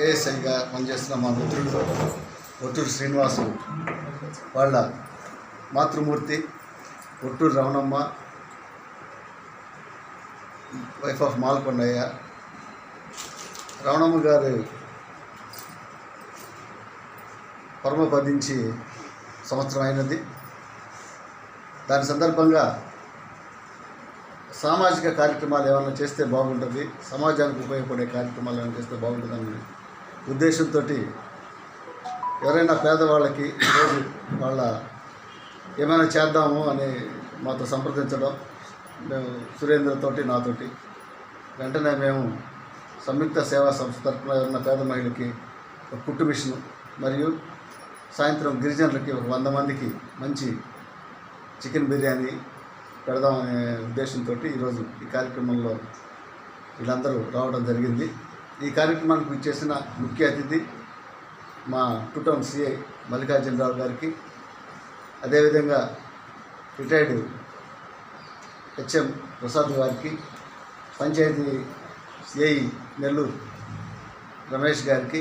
ఏఎస్ఐగా పనిచేస్తున్న మా మిత్రుడు ఒట్టూరు శ్రీనివాసు వాళ్ళ మాతృమూర్తి ఒట్టూరు రమణమ్మ వైఫ్ ఆఫ్ మాల్కొండయ్య. రమణమ్మ గారు పరమపదించి సంవత్సరం అయినది. దాని సందర్భంగా సామాజిక కార్యక్రమాలు ఏమైనా చేస్తే బాగుంటుంది సమాజానికి ఉపయోగపడే కార్యక్రమాలు ఏమైనా చేస్తే బాగుంటుందని ఉద్దేశంతో ఎవరైనా పేదవాళ్ళకి ఈరోజు వాళ్ళ ఏమైనా చేద్దాము అని మాతో సంప్రదించడం మేము సురేంద్రతోటి నాతోటి. వెంటనే మేము సంయుక్త సేవా సంస్థ తరఫున ఉన్న పేద మహిళకి ఒక కుట్టు మిషన్ మరియు సాయంత్రం గిరిజనులకి ఒక వంద మందికి మంచి చికెన్ బిర్యానీ పెడదామనే ఉద్దేశంతో ఈరోజు ఈ కార్యక్రమంలో వీళ్ళందరూ రావడం జరిగింది. ఈ కార్యక్రమానికి ఇచ్చేసిన ముఖ్య అతిథి మా టూ టౌన్ సిఐ మల్లికార్జునరావు గారికి అదేవిధంగా రిటైర్డ్ హెచ్ఎం ప్రసాద్ గారికి పంచాయతీ ఏఈ నెల్లూరు రమేష్ గారికి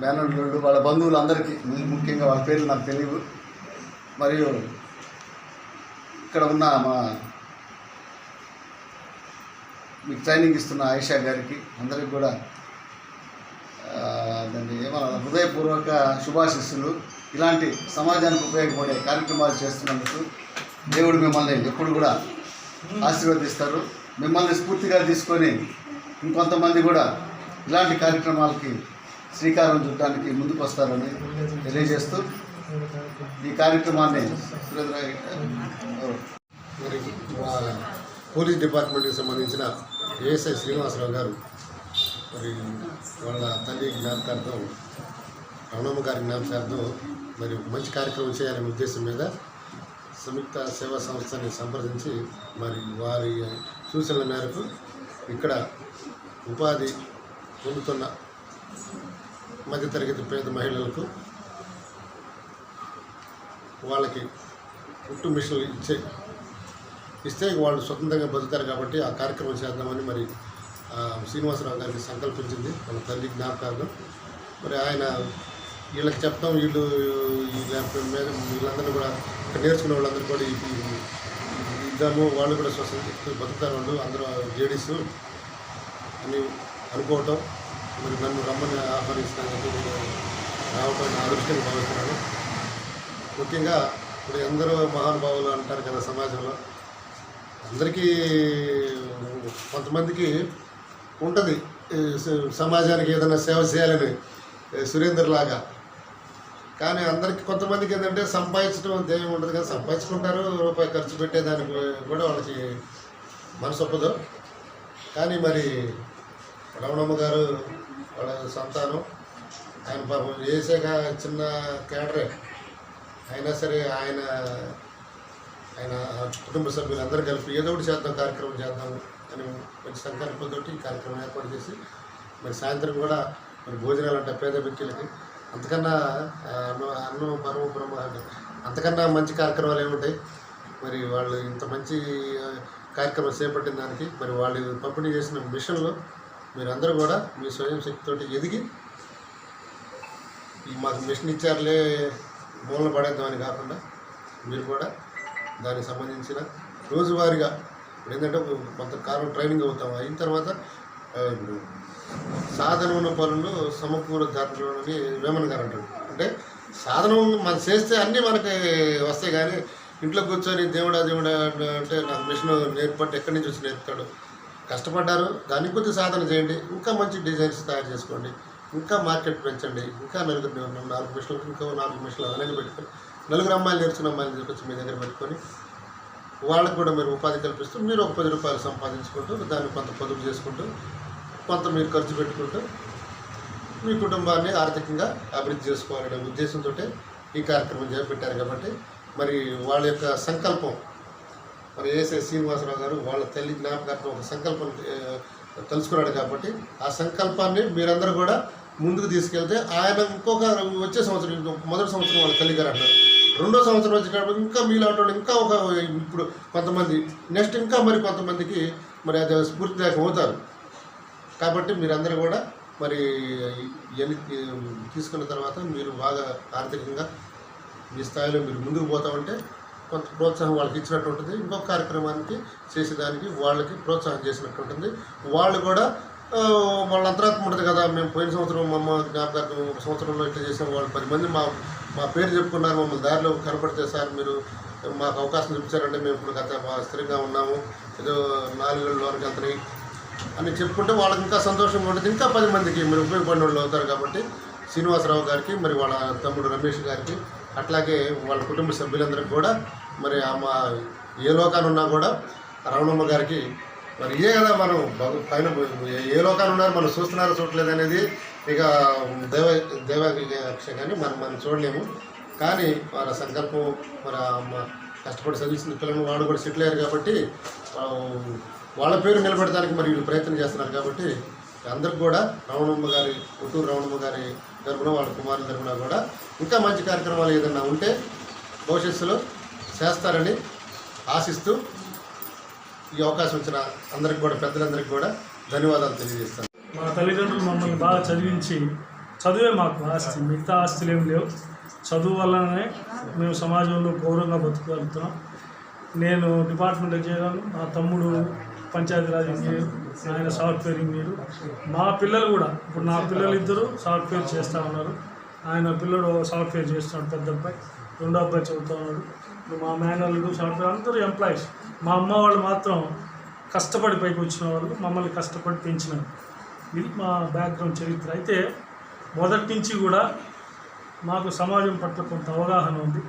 మేనల్లుళ్ళు వాళ్ళ బంధువులందరికీ ముఖ్యంగా వాళ్ళ పేర్లు నాకు తెలియవు మరియు ఇక్కడ ఉన్న మా మీకు ట్రైనింగ్ ఇస్తున్న ఆయిషా గారికి అందరికి కూడా దాన్ని ఏమన్నా హృదయపూర్వక శుభాశిస్సులు. ఇలాంటి సమాజానికి ఉపయోగపడే కార్యక్రమాలు చేస్తున్నందుకు దేవుడు మిమ్మల్ని ఎప్పుడు కూడా ఆశీర్వదిస్తారు. మిమ్మల్ని స్ఫూర్తిగా తీసుకొని ఇంకొంతమంది కూడా ఇలాంటి కార్యక్రమాలకి శ్రీకారం చుట్టడానికి ముందుకు వస్తారని తెలియజేస్తూ ఈ కార్యక్రమాన్ని సురేంద్ర పోలీస్ డిపార్ట్మెంట్కి సంబంధించిన ఏఎస్ఐ శ్రీనివాసరావు గారు మరి వాళ్ళ తల్లి జ్ఞాపకార్థం రమణమ్మ గారి జ్ఞాపకార్థం మరి మంచి కార్యక్రమం చేయాలనే ఉద్దేశం మీద సంయుక్త సేవా సంస్థని సంప్రదించి మరి వారి సూచనల మేరకు ఇక్కడ ఉపాధి పొందుతున్న మధ్యతరగతి పేద మహిళలకు వాళ్ళకి కుట్టు మిషన్లు ఇచ్చే ఇస్తే వాళ్ళు స్వతంత్రంగా బతుకుతారు కాబట్టి ఆ కార్యక్రమం చేద్దామని మరి శ్రీనివాసరావు గారికి సంకల్పించింది. వాళ్ళ తల్లి జ్ఞాపకార్థం. మరి ఆయన వీళ్ళకి చెప్తాం వీళ్ళు వీళ్ళ మీద వీళ్ళందరినీ కూడా ఇక్కడ నేర్చుకునే వాళ్ళందరూ కూడా ఈ- ఇద్దాము. వాళ్ళు కూడా స్వతంత్ర బతుకుతారు వాళ్ళు. అందరూ లేడీస్ అని అనుకోవటం. మరి నన్ను రమ్మని ఆహ్వానిస్తున్నందుకు రావటం నా అదృష్టంగా భావిస్తున్నాను. ముఖ్యంగా ఇప్పుడు ఎందరో మహానుభావులు అంటారు కదా సమాజంలో అందరికీ కొంతమందికి ఉంటుంది సమాజానికి ఏదైనా సేవ చేయాలని సురేందర్లాగా సురేందర్ లాగా. కానీ అందరికి కొంతమందికి ఏంటంటే సంపాదించడం అంత ఉండదు కానీ సంపాదించుకుంటారు రూపాయి ఖర్చు పెట్టేదానికి కూడా వాళ్ళకి మనసు ఒప్పదు. కానీ మరి రమణమ్మ గారు వాళ్ళ సంతానం ఆయన పాపం చేసాక చిన్న క్యాడరే అయినా సరే ఆయన ఆయన కుటుంబ సభ్యులు అందరూ కలిపి ఏదో ఒకటి చేద్దాం కార్యక్రమం చేద్దాం అని మంచి సంకల్పంతో ఈ కార్యక్రమం ఏర్పాటు చేసి మరి సాయంత్రం కూడా మరి భోజనాలు అంటే పేద వ్యక్తులకి అంతకన్నా అన్నం అన్నం పరమ బ్రహ్మ అంతకన్నా మంచి కార్యక్రమాలు ఏముంటాయి మరి వాళ్ళు ఇంత మంచి కార్యక్రమం చేపట్టిన దానికి మరి వాళ్ళు పంపిణీ చేసిన మిషన్లో మీరందరూ కూడా మీ స్వయం శక్తితోటి ఎదిగి మాకు మిషన్ ఇచ్చారులే మూలన పడేద్దామని కాకుండా మీరు కూడా దానికి సంబంధించిన రోజువారీగా ఇప్పుడు ఏంటంటే కొంతకాలం ట్రైనింగ్ అవుతాం. అయిన తర్వాత ఇప్పుడు సాధన ఉన్న పనులు సమకూర దాటలోని వేమన్ గారు అంటారు. అంటే సాధనం మనం చేస్తే అన్నీ మనకి వస్తాయి కానీ ఇంట్లో కూర్చొని దేవుడా దేవుడా అంటే నాకు మిషన్ నేర్పట్టు ఎక్కడి నుంచి వచ్చి నేర్పుతాడు? కష్టపడ్డారు దానికి కొద్ది సాధన చేయండి. ఇంకా మంచి డిజైన్స్ తయారు చేసుకోండి. ఇంకా మార్కెట్ పెంచండి. ఇంకా నలుగురు నాలుగు మిషన్లు ఇంకా నాలుగు మిషన్లు అలాగే పెట్టుకోండి నలుగురు అమ్మాయిలు నేర్చుకున్న అమ్మాయిలు తీసుకొచ్చి మీ దగ్గర పెట్టుకొని వాళ్ళకు కూడా మీరు ఉపాధి కల్పిస్తూ మీరు ఒక పది రూపాయలు సంపాదించుకుంటూ దాన్ని కొంత పొదుపు చేసుకుంటూ కొంత మీరు ఖర్చు పెట్టుకుంటూ మీ కుటుంబాన్ని ఆర్థికంగా అభివృద్ధి చేసుకోవాలనే ఉద్దేశంతో ఈ కార్యక్రమం చేపట్టారు కాబట్టి మరి వాళ్ళ యొక్క సంకల్పం మరి ఏసే శ్రీనివాసరావు గారు వాళ్ళ తల్లి జ్ఞాపకార్థం ఒక సంకల్పం తెలుసుకున్నాడు కాబట్టి ఆ సంకల్పాన్ని మీరందరూ కూడా ముందుకు తీసుకెళ్తే ఆయన ఇంకొక వచ్చే సంవత్సరం మొదటి సంవత్సరం వాళ్ళ తల్లి గారు అన్నారు రెండో సంవత్సరం వచ్చేటప్పుడు ఇంకా మీలాంటి వాళ్ళు ఇంకా ఒక ఇప్పుడు కొంతమంది నెక్స్ట్ ఇంకా మరి కొంతమందికి మరి అది స్ఫూర్తిదాయకం అవుతారు. కాబట్టి మీరందరూ కూడా మరి ఇవన్నీ తీసుకున్న తర్వాత మీరు బాగా ఆర్థికంగా మీ స్థాయిలో మీరు ముందుకు పోతామంటే కొంత ప్రోత్సాహం వాళ్ళకి ఇచ్చినట్టు ఉంటుంది. ఇంకొక కార్యక్రమానికి చేసేదానికి వాళ్ళకి ప్రోత్సాహం చేసినట్టు ఉంటుంది. వాళ్ళు కూడా వాళ్ళ అంతరాత్మ ఉంటుంది కదా. మేము పోయిన సంవత్సరం మా అమ్మ జ్ఞాపకార్థం ఒక సంవత్సరంలో ఇట్లా చేసాం. వాళ్ళు పది మంది మా మా పేరు చెప్పుకున్నారు మమ్మల్ని దారిలో కనపడితే సార్ మీరు మాకు అవకాశం చూపించారంటే మేము ఇప్పుడు గత స్థిరంగా ఉన్నాము. ఏదో నాలుగు లోనికి వెళ్తున్నాయి అని చెప్పుకుంటే వాళ్ళకి ఇంకా సంతోషంగా ఉంటుంది. ఇంకా పది మందికి మీరు ఉపయోగపడిన వాళ్ళు అవుతారు కాబట్టి శ్రీనివాసరావు గారికి మరి వాళ్ళ తమ్ముడు రమేష్ గారికి అట్లాగే వాళ్ళ కుటుంబ సభ్యులందరికీ కూడా మరి మా ఏ లోకాన్ని ఉన్నా కూడా రమణమ్మ గారికి మరి ఇదే కదా మనం పైన ఏ- ఏ ఉన్నారు? మనం చూస్తున్నారో చూడలేదు అనేది ఇక దేవ దేవాక్ష కానీ మనం మనం చూడలేము. కానీ వాళ్ళ సంకల్పం మన కష్టపడి చదివించిన పిల్లలు వాళ్ళు కూడా సెటిల్ అయ్యారు కాబట్టి వాళ్ళ పేరు నిలబెడడానికి మరి వీళ్ళు ప్రయత్నం చేస్తున్నారు కాబట్టి అందరికి కూడా రమణమ్మ గారి పుట్టూరు రమణమ్మ గారి తరఫున వాళ్ళ కుమారుల తరఫున కూడా ఇంకా మంచి కార్యక్రమాలు ఏదైనా ఉంటే భవిష్యత్తులో చేస్తారని ఆశిస్తూ ఈ అవకాశం ఇచ్చిన అందరికి కూడా పెద్దలందరికీ కూడా ధన్యవాదాలు తెలియజేస్తాను. మా తల్లిదండ్రులు మమ్మల్ని బాగా చదివించి చదువే మాకు ఆస్తి మిగతా ఆస్తులు ఏమి లేవు. చదువు వల్లనే మేము సమాజంలో గౌరవంగా బతుకుగలుగుతున్నాం. నేను డిపార్ట్మెంట్ చేయగలను మా తమ్ముడు పంచాయతీరాజ్ ఇంజనీర్ ఆయన సాఫ్ట్వేర్ ఇంజనీర్. మా పిల్లలు కూడా ఇప్పుడు నా పిల్లలు ఇద్దరు సాఫ్ట్వేర్ చేస్తూ ఉన్నారు. ఆయన పిల్లడు సాఫ్ట్వేర్ చేస్తున్నాడు పెద్ద అబ్బాయి. రెండో అబ్బాయి చదువుతూ ఉన్నాడు. మా మేనర్లు సాఫ్ట్వేర్ అందరూ ఎంప్లాయీస్ మా అమ్మ వాళ్ళు మాత్రం కష్టపడి పైకి వచ్చిన వాళ్ళు మమ్మల్ని కష్టపడి పెంచిన ఇది మా బ్యాక్గ్రౌండ్ చరిత్ర. అయితే మొదటి నుంచి కూడా మాకు సమాజం పట్ల కొంత అవగాహన ఉంది.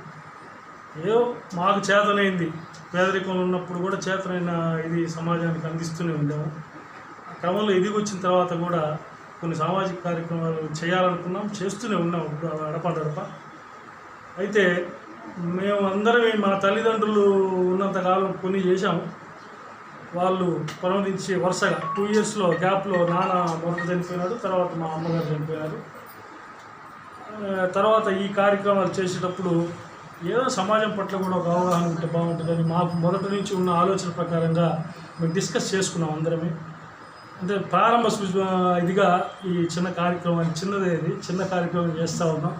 ఏదో మాకు చేతనైంది. పేదరికంలో ఉన్నప్పుడు కూడా చేతనైన ఇది సమాజానికి అందిస్తూనే ఉండాము ఆ క్రమంలో ఎదిగి వచ్చిన తర్వాత కూడా కొన్ని సామాజిక కార్యక్రమాలు చేయాలనుకున్నాం చేస్తూనే ఉన్నాం ఇప్పుడు అడపదడప అయితే మేము అందరం మా తల్లిదండ్రులు ఉన్నంతకాలం కొన్ని చేశాము. వాళ్ళు పరమదించి వరుసగా టూ ఇయర్స్లో గ్యాప్లో నాన్న మొదట చనిపోయినాడు తర్వాత మా అమ్మగారు చనిపోయినారు. తర్వాత ఈ కార్యక్రమాలు చేసేటప్పుడు ఏదో సమాజం పట్ల కూడా ఒక అవగాహన ఉంటే బాగుంటుందని మాకు మొదటి నుంచి ఉన్న ఆలోచన ప్రకారంగా మేము డిస్కస్ చేసుకున్నాం అందరమే. అంటే ప్రారంభ ఇదిగా ఈ చిన్న కార్యక్రమాన్ని చిన్నదే ఇది చిన్న కార్యక్రమం చేస్తూ ఉన్నాం.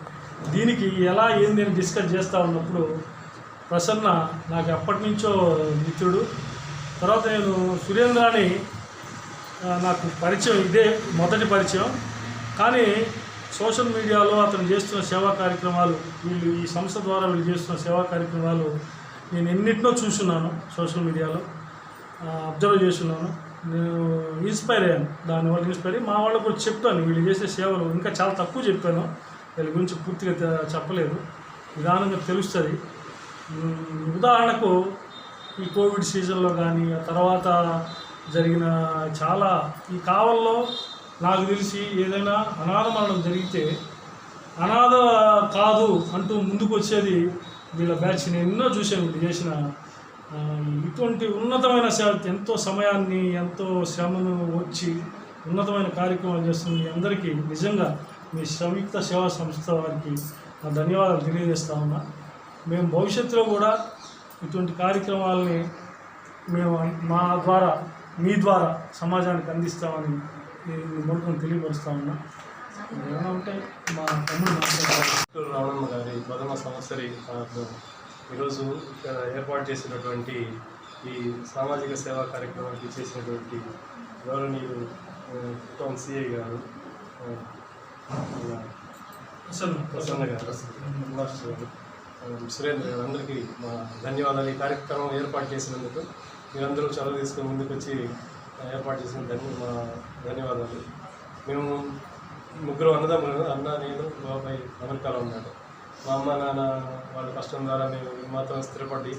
దీనికి ఎలా ఏంది అని డిస్కస్ చేస్తూ ఉన్నప్పుడు ప్రసన్న నాకు ఎప్పటి నుంచో మిత్రుడు. తర్వాత నేను సురేంద్రాని నాకు పరిచయం ఇదే మొదటి పరిచయం. కానీ సోషల్ మీడియాలో అతను చేస్తున్న సేవా కార్యక్రమాలు వీళ్ళు ఈ సంస్థ ద్వారా వీళ్ళు చేస్తున్న సేవా కార్యక్రమాలు నేను ఎన్నిటినో చూస్తున్నాను సోషల్ మీడియాలో. అబ్జర్వ్ చేస్తున్నాను. నేను ఇన్స్పైర్ అయ్యాను. దానివల్ల ఇన్స్పైర్ అయ్యి మా వాళ్ళకు కూడా చెప్తాను. వీళ్ళు చేసే సేవలు ఇంకా చాలా తక్కువ చెప్పాను. వీళ్ళ గురించి పూర్తిగా చెప్పలేదు. నిదానంగా తెలుస్తుంది. ఉదాహరణకు ఈ కోవిడ్ సీజన్లో కానీ ఆ తర్వాత జరిగిన చాలా ఈ కావల్లో నాకు తెలిసి ఏదైనా అనాథ మరణం జరిగితే అనాథ కాదు అంటూ ముందుకు వచ్చేది వీళ్ళ బ్యాచ్ నేను ఎన్నో చూశాను వీళ్ళు చేసిన ఇటువంటి ఉన్నతమైన సేవ ఎంతో సమయాన్ని ఎంతో శ్రమను వచ్చి ఉన్నతమైన కార్యక్రమాలు చేస్తుంది అందరికీ నిజంగా మీ సంయుక్త సేవా సంస్థ వారికి నా ధన్యవాదాలు తెలియజేస్తా ఉన్నా. మేము భవిష్యత్తులో కూడా ఇటువంటి కార్యక్రమాలని మేము మా ద్వారా మీ ద్వారా సమాజానికి అందిస్తామని నేను మొదటి తెలియపరుస్తా ఉన్నా. ఏమైనా ఉంటే మా తమ్ముడు రామన్న గారి ప్రథమ సంవత్సరి ఈరోజు ఇక్కడ ఏర్పాటు చేసినటువంటి ఈ సామాజిక సేవా కార్యక్రమానికి చేసినటువంటి గౌరవనీయులు సిఐ గారు ప్రసన్న గారు. సురేంద్ర గారు అందరికీ మా ధన్యవాదాలు. ఈ కార్యక్రమం ఏర్పాటు చేసినందుకు మీరందరూ చదువు తీసుకుని ముందుకు వచ్చి ఏర్పాటు చేసిన ధన్య మా ధన్యవాదాలు. మేము ముగ్గురు అన్నదమ్ములు అన్న నేను బాబాయ్ అమెరికాలో ఉన్నాడు. మా అమ్మ నాన్న వాళ్ళ కష్టం ద్వారా మేము మాత్రం స్థిరపడి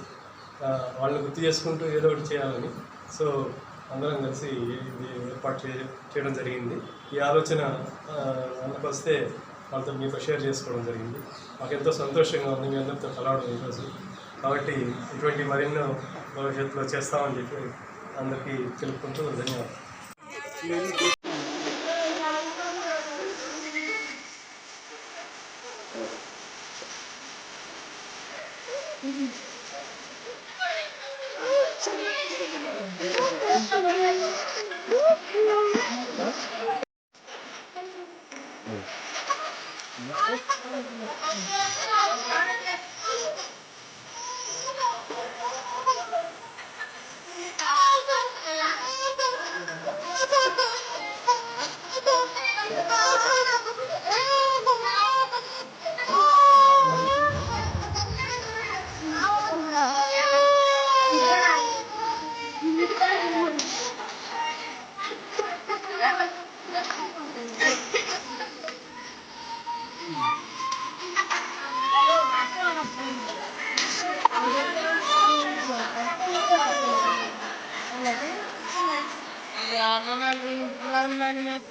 వాళ్ళని గుర్తు చేసుకుంటూ ఏదో ఒకటి చేయాలని. సో అందరం కలిసి ఇది ఏర్పాటు చేయడం జరిగింది. ఈ ఆలోచన ఆ, వస్తే వాళ్ళతో మీతో షేర్ చేసుకోవడం జరిగింది. మాకెంతో సంతోషంగా ఉంది మీ అందరితో కలవడం ఈరోజు. కాబట్టి ఇటువంటి మరెన్నో భవిష్యత్తులో చేస్తామని చెప్పి అందరికీ తెలుపుకుంటూ ధన్యవాదాలు. يا رب